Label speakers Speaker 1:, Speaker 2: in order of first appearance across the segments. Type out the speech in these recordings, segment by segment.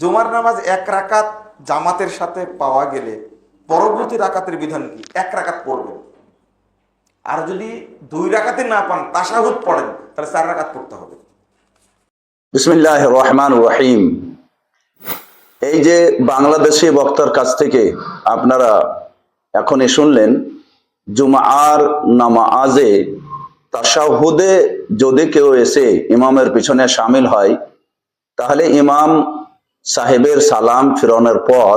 Speaker 1: জুমার নামাজ এক রাকাত জামাতের সাথে পাওয়া গেলে পরবর্তী রাকাতের বিধান কি? এক রাকাত পড়বেন। আর যদি দুই রাকাতে না পান তাসাহুদ পড়েন, তাহলে চার রাকাত পড়তে হবে।
Speaker 2: বিসমিল্লাহ রহমান রহিম এই যে বাংলাদেশি বক্তার কাছ থেকে আপনারা এখনই শুনলেন জুমা আর জুমার নামাজে তাসাহুদে যদি কেউ এসে ইমামের পিছনে সামিল হয়, তাহলে ইমাম সাহেবের সালাম ফিরনের পর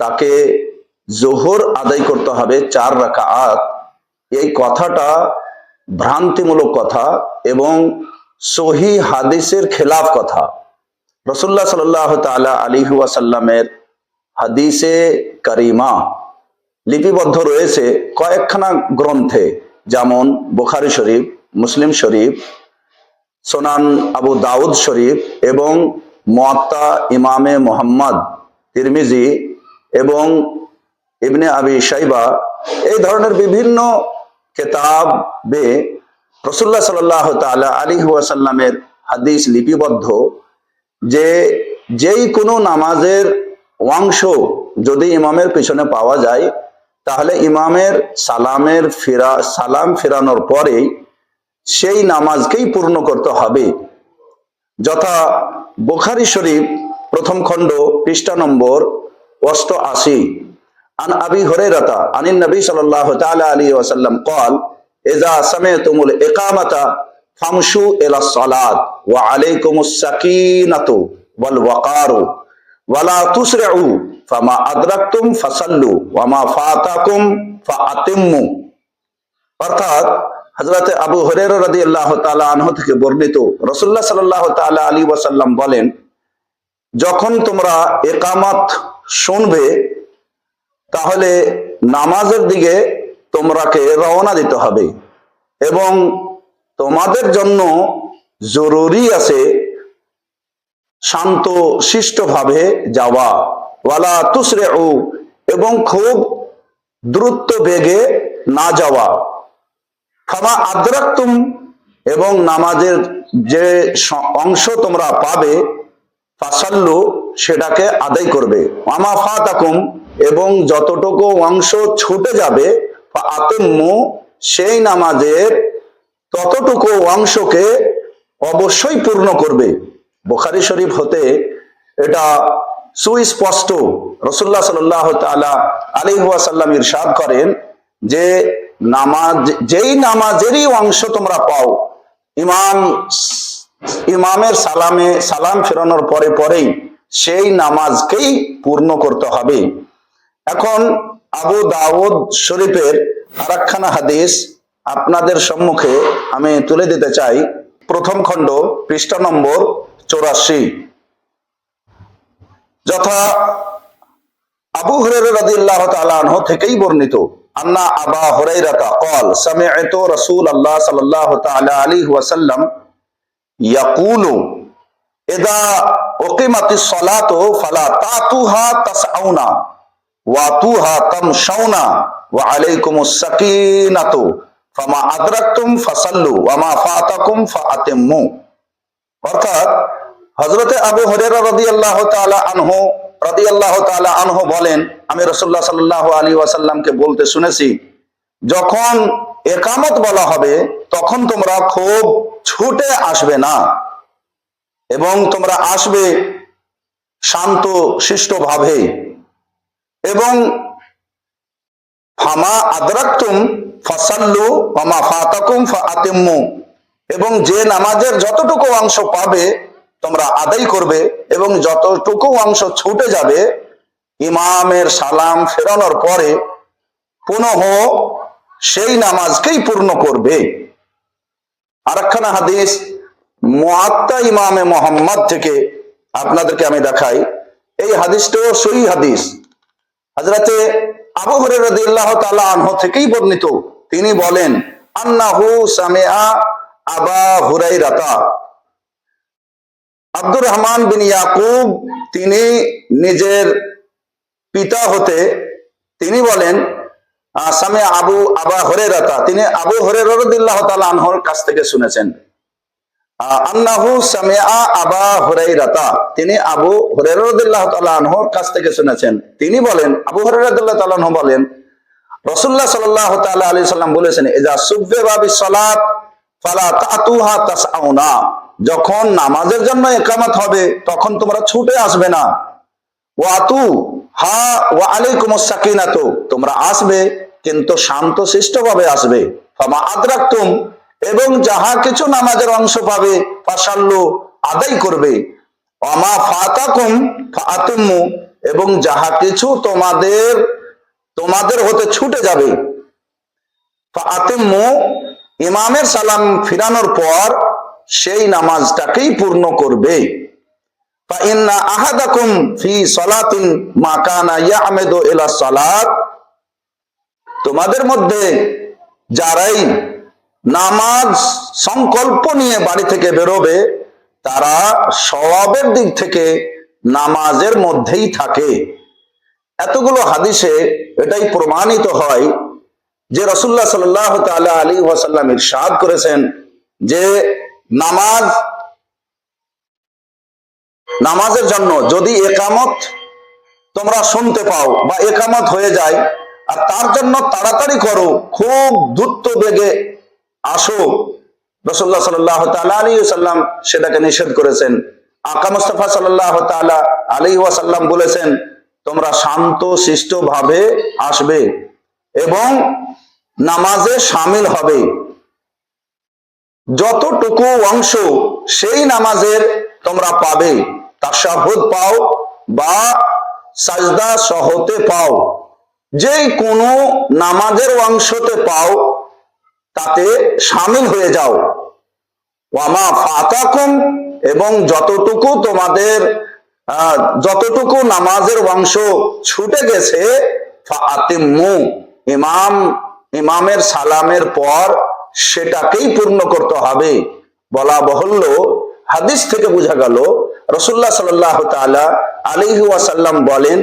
Speaker 2: তাকে জোহর আদায় করতে হবে চার রাকাত। এই কথাটা ভ্রান্তিমূলক কথা এবং সহি হাদিসের খেলাফ কথা। রসুল্লাহ সাল্লাহ তালা আলী ওয়াসাল্লামের হাদিসে করিমা লিপিবদ্ধ রয়েছে কয়েকখানা গ্রন্থে, যেমন বুখারি শরীফ, মুসলিম শরীফ, সোনান আবু দাউদ শরীফ এবং মোয়াত্তা ইমামে মোহাম্মদ, তিরমিজি এবং ইবনে আবি সাইবা এই ধরনের বিভিন্ন কেতাবে রসুল্লাহ সাল্লাহ তালা আলী ওয়াসাল্লামের হাদিস লিপিবদ্ধ যে যেই কোনো নামাজের অংশ যদি ইমামের পিছনে পাওয়া যায়, তাহলে ইমামের সালামের ফেরা, সালাম ফেরানোর পরেই সেই নামাজকেই পূর্ণ করতে হবে। যথা বোখারি শরীফ প্রথম খণ্ড পৃষ্ঠা নম্বর অষ্ট আশি আন আবি হরে রাতা আনিন নবী সাল্লাহ তালা আলী ওয়াসাল্লাম কল এজা সামে তুমুল একামাতা ফামসু এলা সালাদ ওয়া আলাইকুম সাকিনাতু ওয়াল ওয়াকারু ওয়ালা তুসরাউ ফামা আদরাকতুম ফাসাল্লু অর্থাৎ হজরত আবু হরের আল্লাহ আনহ থেকে বর্ণিত রসুল্লাহ সাল্লাহ তালা আলী ওয়াসাল্লাম বলেন, যখন তোমরা একামত শুনবে, তাহলে নামাজের দিকে তোমরাকে রওনা দিতে হবে এবং তোমাদের জন্য জরুরি আছে শান্ত, শিষ্টভাবে যাওয়া। ওয়ালা তুসরে এবং খুব দ্রুত বেগে না যাওয়া। ফামা আদ্রাক্তুম, এবং নামাজের যে অংশ তোমরা পাবে, ফাসাল্লু, সেটাকে আদায় করবে। মামা ফাতাকুম, এবং যতটুকু অংশ ছুটে যাবে সেই নামাজের ততটুকু অংশকে অবশ্যই পূর্ণ করবে। বোখারি শরীফ হতে এটা সুস্পষ্ট। রসুল্লাহ সাল্লাহ তালা আলী ওয়াসাল্লাম ইরশাদ করেন যে নামাজ, যেই নামাজেরই অংশ তোমরা পাও, ইমাম, ইমামের সালামে, সালাম ফেরানোর পরে পরেই সেই নামাজকেই পূর্ণ করতে হবে। এখন আবু দাউদ শরীফের আরাকখানা হাদিস আপনাদের সম্মুখে আমি তুলে দিতে চাই। প্রথম খণ্ড, পৃষ্ঠা নম্বর চৌরাশি। যথা আবু হুরায়রা রাদিয়াল্লাহু তাআলা থেকেই বর্ণিত আন্না আবা হুরায়রাতা قال سمعت رسول الله صلى الله تعالى عليه وسلم يقول اذا اقيمت الصلاه فلا تاتوها تسعون واتوها تمشون وعليكم السكينه فما ادركتم فصلوا وما فاتكم فاتموا অর্থাৎ হজরতে আবু হরেরা রদি আল্লাহ আনহু রদি আল্লাহ আনহু বলেন আমি রসুল্লাহ সাল্লাহ আলী ওয়াসাল্লামকে বলতে শুনেছি, যখন একামত বলা হবে, তখন তোমরা খুব ছুটে আসবে না এবং তোমরা আসবে শান্ত শিষ্ট ভাবে এবং ফামা আদরাক্তুম ফাসাল্লু ফামা ফাতাকুম ফাআতিম্মু এবং যে নামাজের যতটুকু অংশ পাবে, তোমরা আদায় করবে এবং যতটুকু অংশ ছুটে যাবে ইমামের সালাম ফেরানোর পরে পুনঃ সেই নামাজকেই পূর্ণ করবে। আরেকখানা হাদিস, মুআত্তা ইমামে মোহাম্মদ থেকে আপনাদেরকে আমি দেখাই। এই হাদিসটাও সহি হাদিস। হাজরাতে আবু হরে রাদিয়াল্লাহু তাআলা আনহু থেকেই বর্ণিত। তিনি বলেন, আন্নাহু সামিআ আবা হুরাইরাতা আব্দুর রহমান বিন ইয়াকুব, তিনি নিজের পিতা হতে তিনি বলেন, আসামে আবু, আবা হরেরাতা তিনি আবু হরেরাদিল্লাহ তাআলা আনহর কাছ থেকে শুনেছেন। আন্নাহু সামিআ আবা হুরাইরাতা তিনি আবু হুরাইরা রাদিয়াল্লাহু তাআলা কাছ থেকে শুনেছেন। তিনি বলেন, আবু হুরাইরা রাদিয়াল্লাহু তাআলা আনহু বলেন, রাসূলুল্লাহ সাল্লাল্লাহু তাআলা আলাইহি সাল্লাম বলেছেন ইজা সুব্বে বাবি সালাত, ফালা তাতুহা তাসআউনা। যখন নামাজের জন্য একামত হবে, তখন তোমরা ছুটে আসবে না। ওয়াতু হা ওয়া আলাইকুমুস সাকিনাতু তোমরা আসবে, কিন্তু শান্ত শিষ্টভাবে আসবে। ফামা আদরাকতুম, এবং যাহা কিছু নামাজের অংশ পাবে ফাসাল্লু আদায় করবে। আমা ফাতাকুম ফাতিম্মু এবং যাহা কিছু তোমাদের তোমাদের হতে ছুটে যাবে। ফাতিম্মু ইমামের সালাম ফিরানোর পর, সেই নামাজটাকেই পূর্ণ করবে। فإن أحدكم في صلاة ما كان يعمد إلى الصلاة তোমাদের মধ্যে যারাই নামাজ সংকল্প নিয়ে বাড়ি থেকে বেরোবে তারা স্বভাবের দিক থেকে নামাজের মধ্যেই থাকে এতগুলো হাদিসে এটাই প্রমাণিত হয় যে রসুল্লাহ সাল্লাহ তাআলা আলী ওয়াসাল্লাম ইরশাদ করেছেন যে নামাজ নামাজের জন্য যদি একামত তোমরা শুনতে পাও বা একামত হয়ে যায়, আর তার জন্য তাড়াতাড়ি করো, খুব দ্রুত বেগে আসো। রসল্লাহ সাল্লাহ আলী সাল্লাম সেটাকে নিষেধ করেছেন। আকা মুস্তফা সাল্লাহ তালা আলী ওয়াসাল্লাম বলেছেন, তোমরা শান্ত শিষ্ট ভাবে আসবে এবং নামাজে সামিল হবে। যতটুকু অংশ সেই নামাজের তোমরা পাবে। তাসাহুদ পাও বা সাজদা সহতে পাও। যে কোনো নামাজের অংশতে পাও, তাতে সামিল হয়ে যাও। ওয়ামা ফাতাকুম এবং যতটুকু তোমাদের যতটুকু নামাজের অংশ ছুটে গেছে ফাতিম্মু ইমাম, ইমামের সালামের পর সেটাকেই পূর্ণ করতে হবে। বলা বহল্য হাদিস থেকে বোঝা গেল রসুল্লাহ সাল্লাহ আলাইহি ওয়াসাল্লাম বলেন,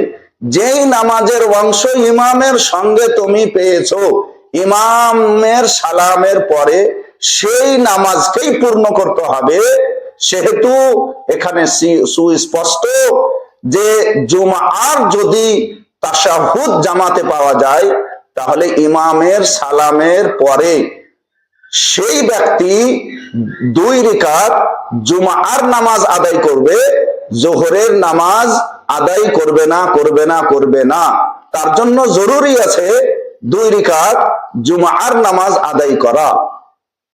Speaker 2: যেই নামাজের অংশ ইমামের সঙ্গে তুমি পেয়েছ, ইমামের সালামের পরে সেই নামাজকেই পূর্ণ করতে হবে। সেহেতু এখানে সুস্পষ্ট যে জুমার যদি তাসাহুদ জামাতে পাওয়া যায়, তাহলে ইমামের সালামের পরে সেই ব্যক্তি দুই রেখাত জুমার নামাজ আদায় করবে, জোহরের নামাজ আদায় করবে না করবে না করবে না। তার জন্য জরুরি আছে দুই রেখাত জুমার নামাজ আদায় করা।